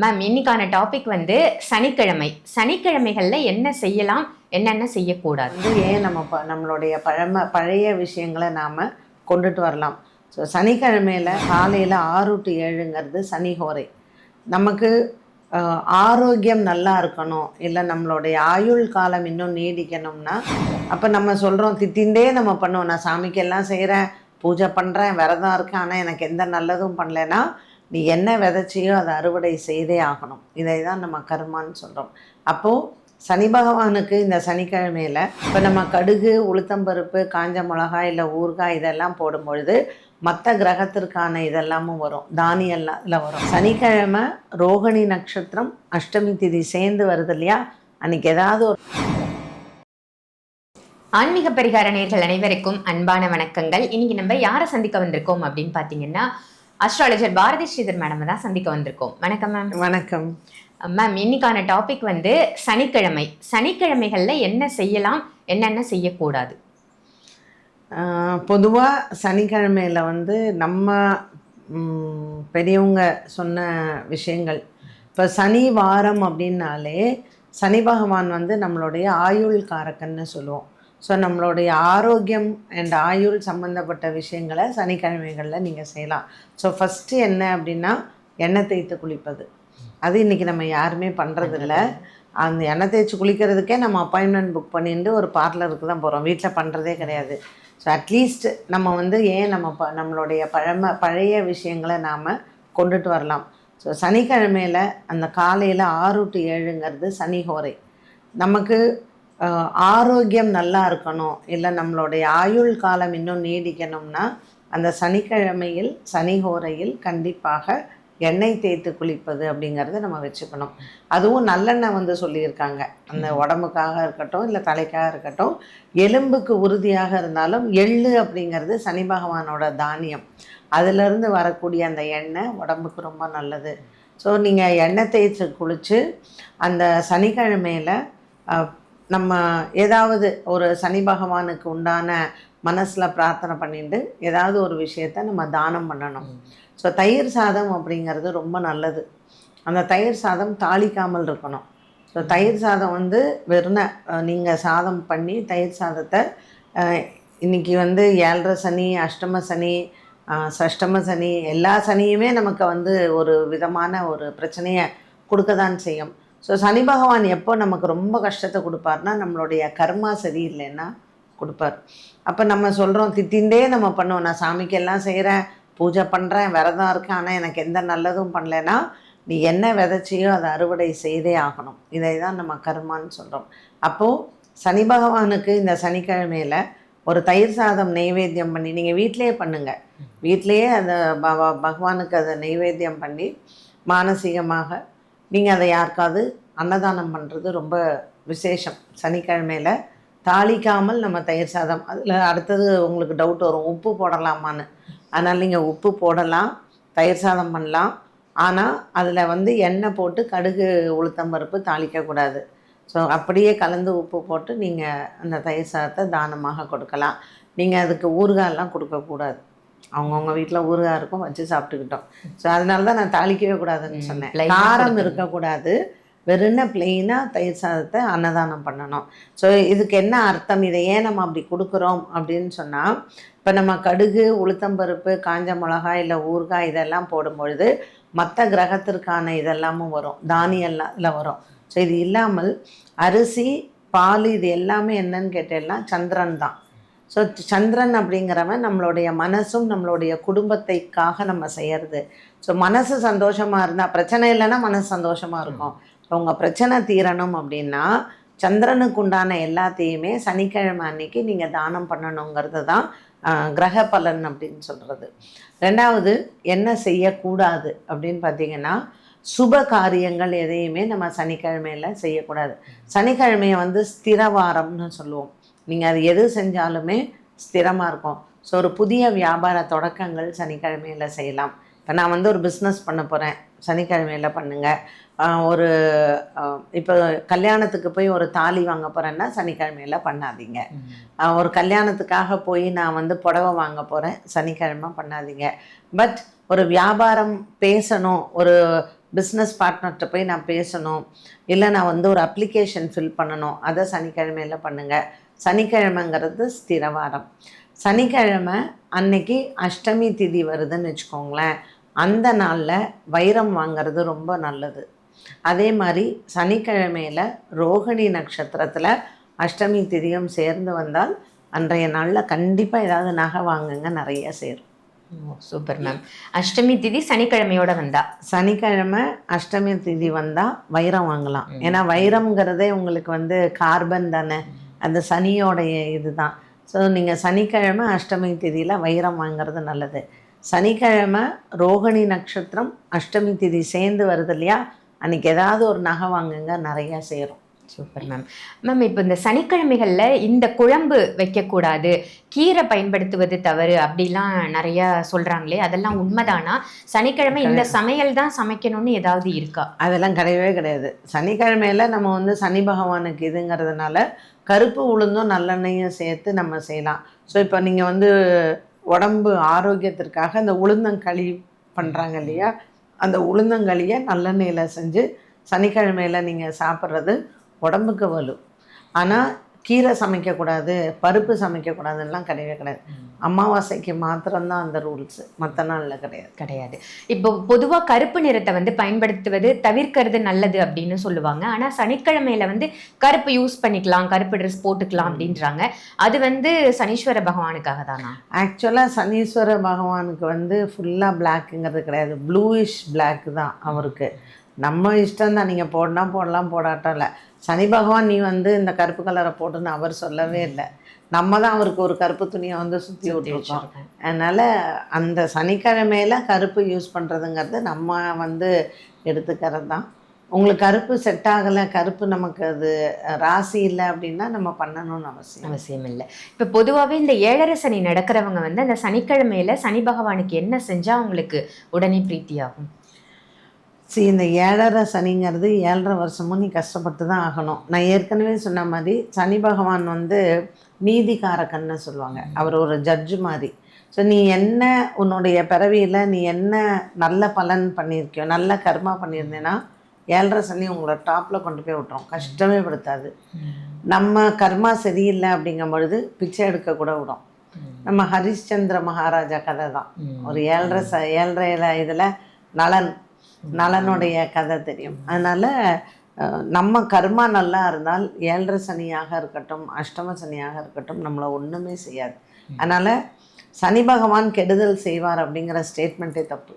Ma'am இன்னைக்கான topic வந்து சனிக்கிழமை. சனிக்கிழமைகளில் என்ன செய்யலாம் என்னென்ன செய்யக்கூடாது? வந்து ஏன் நம்ம ப நம்மளுடைய பழம பழைய விஷயங்களை நாம் கொண்டுட்டு வரலாம்? ஸோ சனிக்கிழமையில் காலையில் ஆறு டு ஏழுங்கிறது சனி ஹோரை நமக்கு அஹ், ஆரோக்கியம் நல்லா இருக்கணும். இல்லை நம்மளுடைய ஆயுள் காலம் இன்னும் நீடிக்கணும்னா அப்போ நம்ம சொல்கிறோம் திட்டிந்தே நம்ம பண்ணுவோம். நான் சாமிக்கெல்லாம் செய்கிறேன் பூஜை பண்ணுறேன் விரதம் இருக்கேன் ஆனால் எனக்கு எந்த நல்லதும் பண்ணலைன்னா நீ என்ன விதைச்சியோ அதை அறுவடை செய்தே ஆகணும். இதை தான் நம்ம கர்மான்னு சொல்கிறோம் அப்போது சனி பகவானுக்கு இந்த சனிக்கிழமையில் இப்போ நம்ம கடுகு உளுத்தம்பருப்பு காஞ்ச மிளகாய் இல்லை ஊறுகாய் இதெல்லாம் போடும் பொழுது மற்ற கிரகத்திற்கான இதெல்லாமும் வரும். தானியெல்லாம் இதில் வரும். சனிக்கிழமை ரோகிணி நட்சத்திரம் அஷ்டமி திதி சேர்ந்து வருது இல்லையா? அன்னைக்கு ஏதாவது ஒரு ஆன்மீக பரிகார நேர்கள் அனைவருக்கும் அன்பான வணக்கங்கள். இன்னைக்கு நம்ம யாரை சந்திக்க வந்திருக்கோம் அப்படின்னு பார்த்தீங்கன்னா அஸ்ட்ராலஜர் பாரதி ஸ்ரீதர் மேடம் தான் சந்திக்க வந்திருக்கோம். வணக்கம் மேம் வணக்கம். மேம் இன்னைக்கான டாபிக் வந்து சனிக்கிழமை. சனிக்கிழமைகள்ல என்ன செய்யலாம் என்னென்ன செய்யக்கூடாது? பொதுவாக சனிக்கிழமையில் வந்து நம்ம பெரியவங்க சொன்ன விஷயங்கள். இப்போ சனி வாரம் அப்படின்னாலே சனி பகவான் வந்து நம்மளுடைய ஆயுள் காரக்கன்னு சொல்லுவோம். ஸோ நம்மளுடைய ஆரோக்கியம் அண்ட் ஆயுள் சம்மந்தப்பட்ட விஷயங்களை சனிக்கிழமைகளில் நீங்கள் செய்யலாம். ஸோ ஃபஸ்ட்டு என்ன அப்படின்னா எண்ணெய் தேய்த்து குளிப்பது. அது இன்றைக்கி நம்ம யாருமே பண்ணுறதில்ல அந்த எண்ணெய் தேய்ச்சி குளிக்கிறதுக்கே நம்ம அப்பாயின்மெண்ட் புக் பண்ணிட்டு ஒரு பார்லருக்கு தான் போகிறோம் வீட்டில் பண்ணுறதே கிடையாது. ஸோ அட்லீஸ்ட் நம்ம வந்து ஏன் நம்ம ப நம்மளுடைய பழமை பழைய விஷயங்களை நாம் கொண்டுட்டு வரலாம். ஸோ சனிக்கிழமையில் அந்த காலையில் ஆறு டு ஏழுங்கிறது சனி ஹோரை. நமக்கு ஆரோக்கியம் நல்லா இருக்கணும். இல்லை நம்மளுடைய ஆயுள் காலம் இன்னும் நீடிக்கணும்னா அந்த சனிக்கிழமையில் சனி ஹோரையில் கண்டிப்பாக எண்ணெய் தேய்த்து குளிப்பது அப்படிங்கிறத நம்ம வச்சுக்கணும். அதுவும் நல்லெண்ணெய் வந்து சொல்லியிருக்காங்க. அந்த உடம்புக்காக இருக்கட்டும் இல்லை தலைக்காக இருக்கட்டும் எலும்புக்கு உறுதியாக இருந்தாலும் எள்ளு அப்படிங்கிறது சனி பகவானோட தானியம். அதிலிருந்து வரக்கூடிய அந்த எண்ணெய் உடம்புக்கு ரொம்ப நல்லது. ஸோ நீங்கள் எண்ணெய் தேய்ச்சி குளித்து அந்த சனிக்கிழமையில் நம்ம ஏதாவது ஒரு சனி பகவானுக்கு உண்டான மனசில் பிரார்த்தனை பண்ணிட்டு ஏதாவது ஒரு விஷயத்த நம்ம தானம் பண்ணணும். ஸோ தயிர் சாதம் அப்படிங்கிறது ரொம்ப நல்லது. அந்த தயிர் சாதம் தாளிக்காமல் இருக்கணும். ஸோ தயிர் சாதம் வந்து வெறும் நீங்கள் சாதம் பண்ணி தயிர் சாதத்தை அஹ், இன்னைக்கு வந்து ஏழரை சனி அஷ்டம சனி சஷ்டம சனி எல்லா சனியுமே நமக்கு வந்து ஒரு விதமான ஒரு பிரச்சனையை கொடுக்க தான் செய்யும். ஸோ சனி பகவான் எப்போ நமக்கு ரொம்ப கஷ்டத்தை கொடுப்பார்னா நம்மளுடைய கர்மா சரியில்லைன்னா கொடுப்பார். அப்போ நம்ம சொல்கிறோம் திட்டின்டே நம்ம பண்ணுவோம். நான் சாமிக்கெல்லாம் செய்கிறேன் பூஜை பண்ணுறேன் விரதம் இருக்கேன் ஆனால் எனக்கு எந்த நல்லதும் பண்ணலைன்னா நீ என்ன விதைச்சியோ அதை அறுவடை செய்தே ஆகணும். இதை தான் நம்ம கர்மான்னு சொல்கிறோம் அப்போது சனி பகவானுக்கு இந்த சனிக்கிழமையில் ஒரு தயிர் சாதம் நெய்வேத்தியம் பண்ணி நீங்கள் வீட்டிலே பண்ணுங்கள் வீட்டிலேயே அந்த ப- பகவானுக்கு அதை நெய்வேத்தியம் பண்ணி மானசீகமாக நீங்கள் அதை யாருக்காவது அன்னதானம் பண்ணுறது ரொம்ப விசேஷம். சனிக்கிழமையில் தாளிக்காமல் நம்ம தயிர் சாதம். அதில் அடுத்தது உங்களுக்கு டவுட் வரும். உப்பு போடலாமான்னு. அதனால் நீங்கள் உப்பு போடலாம் தயிர் சாதம் பண்ணலாம். ஆனால் அதில் வந்து எண்ணெய் போட்டு கடுகு உளுத்தம் பருப்பு தாளிக்கக்கூடாது ஸோ அப்படியே கலந்து உப்பு போட்டு நீங்கள் அந்த தயிர் சாதத்தை தானமாக கொடுக்கலாம். நீங்கள் அதுக்கு ஊறுகாயெல்லாம் கொடுக்கக்கூடாது. அவங்கவுங்க வீட்டில் ஊறுகாய் இருக்கும் வச்சு சாப்பிட்டுக்கிட்டோம். ஸோ அதனால தான் நான் தாளிக்கவே கூடாதுன்னு சொன்னேன். காரம். இருக்கக்கூடாது. வெறும்ன பிளெயினாக தயிர் சாதத்தை அன்னதானம் பண்ணணும். ஸோ இதுக்கு என்ன அர்த்தம்? இதை ஏன் நம்ம அப்படி கொடுக்குறோம் அப்படின்னு சொன்னால் இப்போ நம்ம கடுகு உளுத்தம்பருப்பு காஞ்ச மிளகாய் இல்லை ஊறுகாய் இதெல்லாம் போடும் பொழுது மற்ற கிரகத்திற்கான இதெல்லாமும் வரும். தானியெல்லாம் இதில் வரும். ஸோ இது இல்லாமல் அரிசி பால் இது எல்லாமே என்னன்னு கேட்டேன்னா சந்திரன் தான். ஸோ சந்திரன் அப்படிங்கிறவன் நம்மளுடைய மனசும் நம்மளுடைய குடும்பத்தைக்காக நம்ம செய்யறது. ஸோ மனசு சந்தோஷமாக இருந்தால் பிரச்சனை இல்லைன்னா மனசு சந்தோஷமாக இருக்கும். இப்போ உங்கள் பிரச்சனை தீரணும் அப்படின்னா சந்திரனுக்கு உண்டான எல்லாத்தையுமே சனிக்கிழமை அன்னைக்கு நீங்கள் தானம் பண்ணணுங்கிறது தான் கிரக பலன் அப்படின்னு சொல்கிறது ரெண்டாவது என்ன செய்யக்கூடாது அப்படின்னு பார்த்தீங்கன்னா சுப காரியங்கள் எதையுமே நம்ம சனிக்கிழமையில் செய்யக்கூடாது. சனிக்கிழமையை வந்து ஸ்திரவாரம்னு சொல்லுவோம். நீங்கள் அது எது செஞ்சாலுமே ஸ்திரமாக இருக்கும். ஸோ ஒரு புதிய வியாபார தொடக்கங்கள் சனிக்கிழமையில் செய்யலாம். இப்போ நான் வந்து ஒரு பிஸ்னஸ் பண்ண போகிறேன் சனிக்கிழமையில் பண்ணுங்கள் ஒரு இப்போ கல்யாணத்துக்கு போய் ஒரு தாலி வாங்க போகிறேன்னா சனிக்கிழமையில் பண்ணாதீங்க. ஒரு கல்யாணத்துக்காக போய் நான் வந்து புடவை வாங்க போகிறேன் சனிக்கிழமை பண்ணாதீங்க. பட் ஒரு வியாபாரம் பேசணும். ஒரு பிஸ்னஸ் பார்ட்னர்கிட்ட போய் நான் பேசணும். இல்லை நான் வந்து ஒரு அப்ளிகேஷன் ஃபில் பண்ணணும். அதை சனிக்கிழமையில் பண்ணுங்கள் சனிக்கிழமைங்கிறது ஸ்திரவாரம். சனிக்கிழமை அன்னைக்கு அஷ்டமி திதி வருதுன்னு வச்சுக்கோங்களேன். அந்த நாளில் வைரம் வாங்குறது ரொம்ப நல்லது. அதே மாதிரி சனிக்கிழமையில் ரோகிணி நட்சத்திரத்தில் அஷ்டமி திதியும் சேர்ந்து வந்தால் அன்றைய நாளில் கண்டிப்பாக ஏதாவது நகை வாங்குங்க நிறைய சேரும். Super ma'am. அஷ்டமி திதி சனிக்கிழமையோட வந்தா? சனிக்கிழமை அஷ்டமி திதி வந்தால் வைரம் வாங்கலாம். ஏன்னா வைரம்ங்கிறதே உங்களுக்கு வந்து கார்பன் தானே. அந்த சனியோடைய இதுதான். ஸோ நீங்கள் சனிக்கிழமை அஷ்டமி திதியில் வைரம் வாங்குறது நல்லது. சனிக்கிழமை ரோகிணி நட்சத்திரம் அஷ்டமி திதி சேர்ந்து வருது இல்லையா? அன்னைக்கு ஏதாவது ஒரு நகை வாங்குங்க நிறையா சேரும். சூப்பர் மேம் மேம் இப்போ இந்த சனிக்கிழமைகள்ல இந்த குழம்பு வைக்கக்கூடாது கீரை பயன்படுத்துவது தவறு அப்படிலாம் நிறைய சொல்றாங்களே அதெல்லாம் உண்மைதானா? சனிக்கிழமை இந்த சமையல் தான் சமைக்கணும்னு ஏதாவது இருக்கா? அதெல்லாம் கிடையவே கிடையாது. சனிக்கிழமையில நம்ம வந்து சனி பகவானுக்கு இதுங்கிறதுனால கருப்பு உளுந்தும் நல்லெண்ணெயும் சேர்த்து நம்ம செய்யலாம். ஸோ இப்போ நீங்கள் வந்து உடம்பு ஆரோக்கியத்திற்காக இந்த உளுந்தங்களி பண்ணுறாங்க இல்லையா? அந்த உளுந்தங்களியை நல்லெண்ணெயில் செஞ்சு சனிக்கிழமையில் நீங்கள் சாப்பிட்றது உடம்புக்கு வலு. ஆனால் கீரை சமைக்கக்கூடாது பருப்பு சமைக்கக்கூடாதுலாம் கிடையவே கிடையாது. அமாவாசைக்கு மாத்திரம்தான் அந்த ரூல்ஸு. மற்ற நாளில் கிடையாது. கிடையாது. இப்போ பொதுவா கருப்பு நிறத்தை வந்து பயன்படுத்துவது தவிர்க்கிறது நல்லது அப்படின்னு சொல்லுவாங்க. ஆனா சனிக்கிழமையில வந்து கருப்பு யூஸ் பண்ணிக்கலாம் கருப்பு ட்ரெஸ் போட்டுக்கலாம் அப்படின்றாங்க. அது வந்து சனீஸ்வர பகவானுக்காக தானா? ஆக்சுவலாக சனீஸ்வர பகவானுக்கு வந்து ஃபுல்லாக பிளாக்குங்கிறது கிடையாது. ப்ளூயிஷ் பிளாக் தான் அவருக்கு. நம்ம இஷ்டம் தான் நீங்கள் போடனா போடலாம் போடாட்டம் இல்லை. சனி பகவான் நீ வந்து இந்த கருப்பு கலரை போட்டுன்னு அவர் சொல்லவே இல்லை. நம்ம தான் அவருக்கு ஒரு கருப்பு துணியை வந்து சுற்றி விட்டுருக்கோம். அதனால் அந்த சனிக்கிழமையில கருப்பு யூஸ் பண்ணுறதுங்கிறது நம்ம வந்து எடுத்துக்கிறது தான் உங்களுக்கு கருப்பு செட் ஆகலை கருப்பு நமக்கு அது ராசி இல்லை அப்படின்னா நம்ம பண்ணணும்னு அவசியம் அவசியம் இல்லை. இப்போ பொதுவாகவே இந்த ஏழரை சனி நடக்கிறவங்க வந்து அந்த சனிக்கிழமையில சனி பகவானுக்கு என்ன செஞ்சா அவங்களுக்கு உடனே பிரீத்தியாகும்? சி இந்த ஏழரை சனிங்கிறது ஏழரை வருஷமும் நீ கஷ்டப்பட்டு தான் ஆகணும். நான் ஏற்கனவே சொன்ன மாதிரி சனி பகவான் வந்து நீதிகாரக்கன்னு சொல்லுவாங்க. அவர் ஒரு ஜட்ஜு மாதிரி. ஸோ நீ என்ன உன்னுடைய பிறவியில் நீ என்ன நல்ல பலன் பண்ணியிருக்கியோ நல்ல கர்மா பண்ணியிருந்தேன்னா ஏழரை சனி உங்களை டாப்பில் கொண்டு போய் விட்டுரும். கஷ்டமே படுத்தாது. நம்ம கர்மா சரியில்லை அப்படிங்கும் பொழுது பிச்சை எடுக்க கூட விடும். நம்ம ஹரிஷ்சந்திர மகாராஜா கதை தான் ஒரு ஏழரை ச ஏழரையில் இதில் நலன். நலனுடைய கதை தெரியும். அதனால் நம்ம கர்மா நல்லா இருந்தால் ஏழரை சனியாக இருக்கட்டும் அஷ்டம சனியாக இருக்கட்டும் நம்மளை ஒன்றுமே செய்யாது. அதனால் சனி பகவான் கெடுதல் செய்வார் அப்படிங்கிற ஸ்டேட்மெண்ட்டே தப்பு.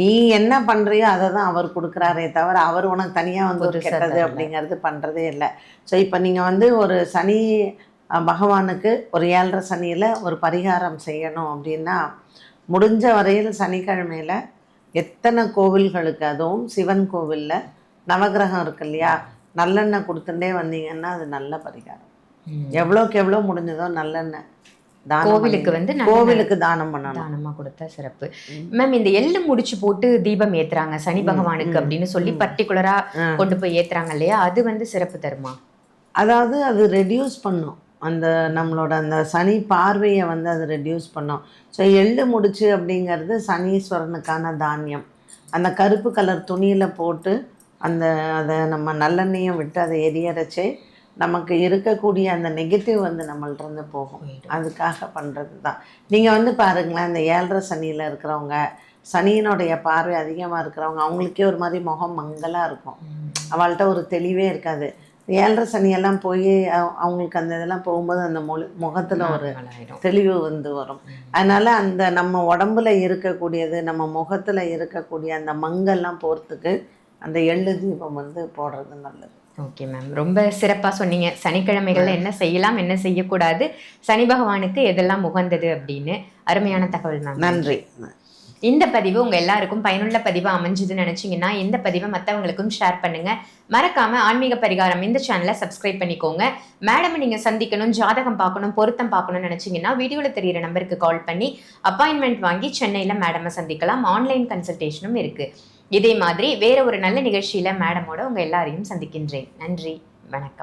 நீ என்ன பண்ணுறியோ அதை தான் அவர் கொடுக்குறாரே தவிர அவர் உனக்கு தனியாக வந்து ஒரு கெட்டது. அப்படிங்கிறது பண்ணுறதே இல்லை. ஸோ இப்போ நீங்கள் வந்து ஒரு சனி பகவானுக்கு ஒரு ஏழரை சனியில் ஒரு பரிகாரம் செய்யணும் அப்படின்னா முடிஞ்ச வரையில் சனிக்கிழமையில் எத்தனை கோவில்களுக்கு அதுவும் சிவன் கோவிலில் நவக்கிரகம் இருக்கு இல்லையா? நல்லெண்ணெய் கொடுத்துட்டே வந்தீங்கன்னா அது நல்ல பரிகாரம். எவ்வளோக்கு எவ்வளோ முடிஞ்சதோ நல்லெண்ணெய் கோவிலுக்கு வந்து கோவிலுக்கு தானம் பண்ணணும். தானமா கொடுத்தா சிறப்பு. மேம் இந்த எள்ளு முடிச்சு போட்டு தீபம் ஏத்துறாங்க சனி பகவானுக்கு அப்படின்னு சொல்லி பர்டிகுலரா. கொண்டு போய் ஏத்துறாங்க இல்லையா? அது வந்து சிறப்பு தருமா? அதாவது அது ரெடியூஸ் பண்ணும். அந்த நம்மளோட அந்த சனி பார்வையை வந்து அது ரெடியூஸ் பண்ணும். ஸோ எள்ளு முடிச்சு அப்படிங்கிறது சனீஸ்வரனுக்கான தானியம். அந்த கருப்பு கலர் துணியில் போட்டு அந்த அதை நம்ம நல்லெண்ணெயும் விட்டு அதை எரியரைச்சே நமக்கு இருக்கக்கூடிய அந்த நெகட்டிவ் வந்து நம்மள்ட்ட இருந்து போகும். அதுக்காக பண்ணுறது தான் நீங்கள் வந்து பாருங்களேன் இந்த ஏழரை சனியில் இருக்கிறவங்க சனியினுடைய பார்வை அதிகமாக இருக்கிறவங்க அவங்களுக்கே ஒரு மாதிரி முகம் மங்கலாக இருக்கும். அவள்கிட்ட ஒரு தெளிவே இருக்காது. ஏழரை சனியெல்லாம் போய் அவ- அவங்களுக்கு அந்த இதெல்லாம் போகும்போது அந்த மொழி முகத்தில் ஒரு. தெளிவு வந்து வரும். அதனால் அந்த நம்ம உடம்புல இருக்கக்கூடியது நம்ம முகத்தில் இருக்கக்கூடிய அந்த மங்கெல்லாம் போகிறதுக்கு அந்த எள்ளு தீபம் வந்து போடுறது நல்லது. Okay ma'am. ரொம்ப சிறப்பா சொன்னீங்க. சனிக்கிழமைகள்ல என்ன செய்யலாம் என்ன செய்யக்கூடாது சனி பகவானுக்கு எதெல்லாம் உகந்தது அப்படின்னு. அருமையான தகவல் மேம். நன்றி. இந்த பதிவு உங்க எல்லாருக்கும் பயனுள்ள பதிவாக அமைஞ்சதுன்னு நினைச்சீங்கன்னா இந்த பதிவை மற்றவங்களுக்கும் ஷேர் பண்ணுங்க. மறக்காம ஆன்மீக பரிகாரம் இந்த சேனலை சப்ஸ்கிரைப் பண்ணிக்கோங்க. மேடம் நீங்க சந்திக்கணும் ஜாதகம் பார்க்கணும் பொருத்தம் பார்க்கணும்னு நினைச்சீங்கன்னா வீடியோல தெரியிற நம்பருக்கு கால் பண்ணி அப்பாயின்மெண்ட் வாங்கி சென்னையில மேடமை சந்திக்கலாம். ஆன்லைன் கன்சல்டேஷனும் இருக்கு. இதே மாதிரி வேற ஒரு நல்ல நிகழ்ச்சியில மேடமோட உங்க எல்லாரையும் சந்திக்கின்றேன். நன்றி வணக்கம்.